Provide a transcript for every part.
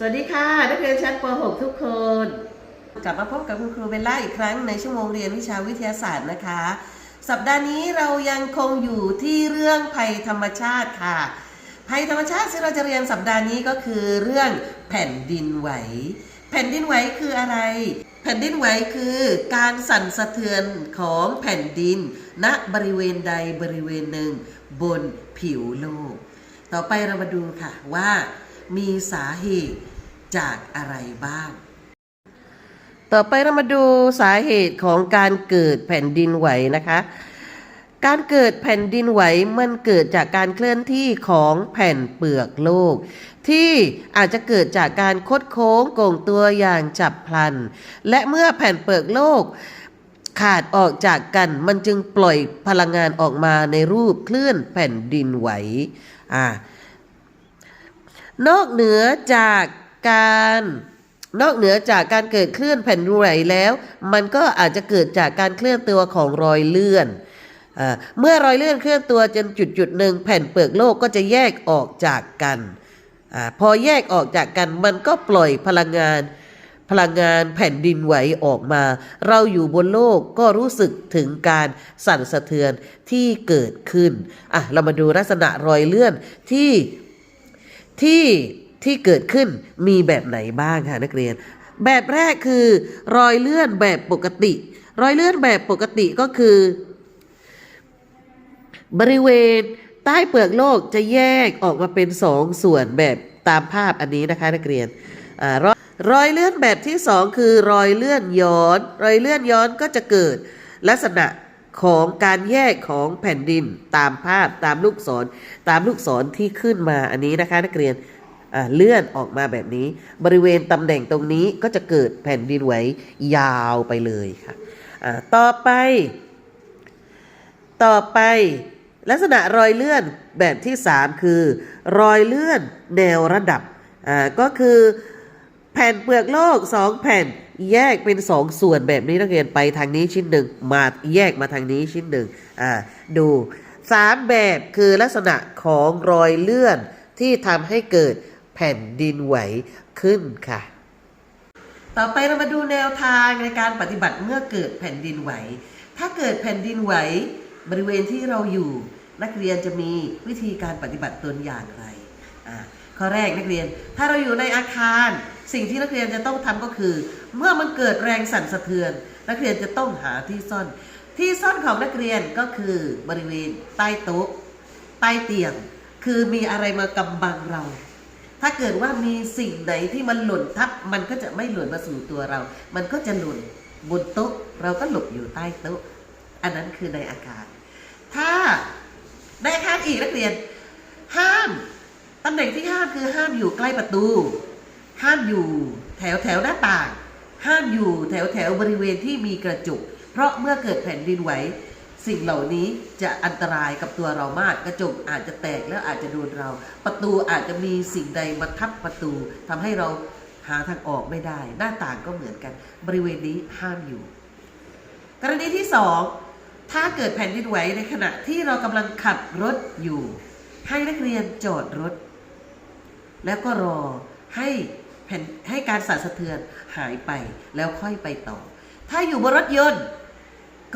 สวัสดีค่ะ นักเรียนชั้นป .6 ทุกคน กลับมาพบกับคุณครูเบลล่าอีกครั้งในชั่วโมงเรียนวิชาวิทยาศาสตร์นะคะ สัปดาห์นี้เรายังคงอยู่ที่เรื่องภัยธรรมชาติค่ะ ภัยธรรมชาติที่เราจะเรียนสัปดาห์นี้ก็คือเรื่องแผ่นดินไหว แผ่นดินไหวคืออะไร แผ่นดินไหวคือการสั่นสะเทือนของแผ่นดิน ณบริเวณใดบริเวณหนึ่ง บนผิวโลก ต่อไปเรามาดูค่ะว่า มีสาเหตุจากอะไรบ้าง ต่อไปเรามาดูสาเหตุของการเกิดแผ่นดินไหวนะคะ การเกิดแผ่นดินไหวมันเกิดจากการเคลื่อนที่ของแผ่นเปลือกโลก ที่อาจจะเกิดจากการคดโค้งโก่งตัวอย่างฉับพลัน และเมื่อแผ่นเปลือกโลกขาดออกจากกันมันจึงปล่อยพลังงานออกมาในรูปคลื่นแผ่นดินไหวอ่า นอกเหนือจากการนอกเหนือจากการเกิดคลื่นแผ่นดินไหวแล้ว มันก็อาจจะเกิดจากการเคลื่อนตัวของรอยเลื่อน เมื่อรอยเลื่อนเคลื่อนตัวจนจุดจุดหนึ่งแผ่นเปลือกโลกก็จะแยกออกจากกันอพอแยกออกจากกันมันก็ปล่อยพลังงาน พลังงานแผ่นดินไหวออกมา เราอยู่บนโลกก็รู้สึกถึงการสั่นสะเทือนที่เกิดขึ้นอะเรามาดูลักษณะรอยเลื่อนที่ ที่ที่เกิดขึ้นมีแบบไหนบ้างคะนักเรียน แบบแรกคือ รอยเลื่อนแบบปกติ รอยเลื่อนแบบปกติก็คือ บริเวณใต้เปลือกโลกจะแยกออกมาเป็นสองส่วนแบบตามภาพอันนี้นะคะนักเรียนอ่ารอยรอยเลื่อนแบบที่สองคือรอยเลื่อนย้อน รอยเลื่อนย้อนก็จะเกิดลักษณะ ของการแยกของแผ่นดินตามภาพตามลูกศร ตามลูกศรที่ขึ้นมาอันนี้นะคะ นักเรียนเลื่อนออกมาแบบนี้ บริเวณตำแหน่งตรงนี้ก็จะเกิดแผ่นดินไหวยาวไปเลยค่ะต่อไป ต่อไปลักษณะรอยเลื่อนแบบที่ 3 คือ รอยเลื่อนแนวระดับก็คือแผ่นเปลือกโลก 2 แผ่น แยกเป็น2ส่วนแบบนี้นักเรียนไปทางนี้ชิ้นหนึ่งมาแยกมาทางนี้ชิ้นหนึ่งอ่าดูสามแบบคือลักษณะของรอยเลื่อนที่ทำให้เกิดแผ่นดินไหวขึ้นค่ะ ต่อไปเรามาดูแนวทางในการปฏิบัติเมื่อเกิดแผ่นดินไหว ถ้าเกิดแผ่นดินไหว บริเวณที่เราอยู่ นักเรียนจะมีวิธีการปฏิบัติตนอย่างไรอ่า ข้อแรกนักเรียน ถ้าเราอยู่ในอาคาร สิ่งที่นักเรียนจะต้องทำก็คือ เมื่อมันเกิดแรงสั่นสะเทือน นักเรียนจะต้องหาที่ซ่อน ที่ซ่อนของนักเรียนก็คือบริเวณใต้โต๊ะ ใต้เตียง คือมีอะไรมากำบังเรา ถ้าเกิดว่ามีสิ่งไหนที่มันหล่นทับ มันก็จะไม่หล่นมาสู่ตัวเรา มันก็จะหล่นบนโต๊ะ เราก็หลบอยู่ใต้โต๊ะ อันนั้นคือในอาคาร ถ้าในอาคารอีกนักเรียน ตำแหน่งที่ห้ามคือห้ามอยู่ใกล้ประตู ห้ามอยู่แถวแถวหน้าต่าง ห้ามอยู่แถวแถวบริเวณที่มีกระจก เพราะเมื่อเกิดแผ่นดินไหวสิ่งเหล่านี้จะอันตรายกับตัวเรามาก กระจกอาจจะแตกแล้วอาจจะโดนเรา ประตูอาจจะมีสิ่งใดมาทับประตูทำให้เราหาทางออกไม่ได้ หน้าต่างก็เหมือนกัน บริเวณนี้ห้ามอยู่ กรณีที่สองถ้าเกิดแผ่นดินไหวในขณะที่เรากำลังขับรถอยู่ ให้นักเรียนจอดรถ แล้วก็รอให้แผ่นให้การสั่นสะเทือนหายไปแล้วค่อยไปต่อ ถ้าอยู่บนรถยนต์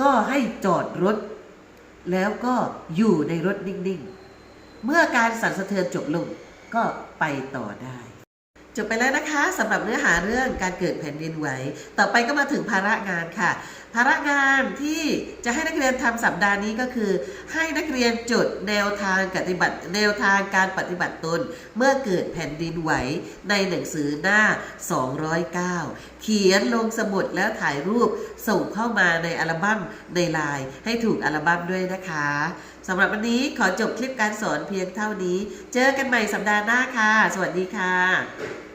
ก็ให้จอดรถ แล้วก็อยู่ในรถนิ่ง ๆ เมื่อการสั่นสะเทือนจบลงก็ไปต่อได้ จบไปแล้วนะคะสำหรับเนื้อหาเรื่องการเกิดแผ่นดินไหว ต่อไปก็มาถึงภาระงานค่ะ ภาระงานที่จะให้นักเรียนทำสัปดาห์นี้ก็คือ ให้นักเรียนจดแนวทางปฏิบัติแนวทางการปฏิบัติตน เมื่อเกิดแผ่นดินไหวในหนังสือหน้า 209 เขียนลงสมุดแล้วถ่ายรูปส่งเข้ามาในอัลบั้มในไลน์ให้ถูกอัลบั้มด้วยนะคะ สำหรับวันนี้ขอจบคลิปการสอนเพียงเท่านี้ เจอกันใหม่สัปดาห์หน้าค่ะ สวัสดีค่ะ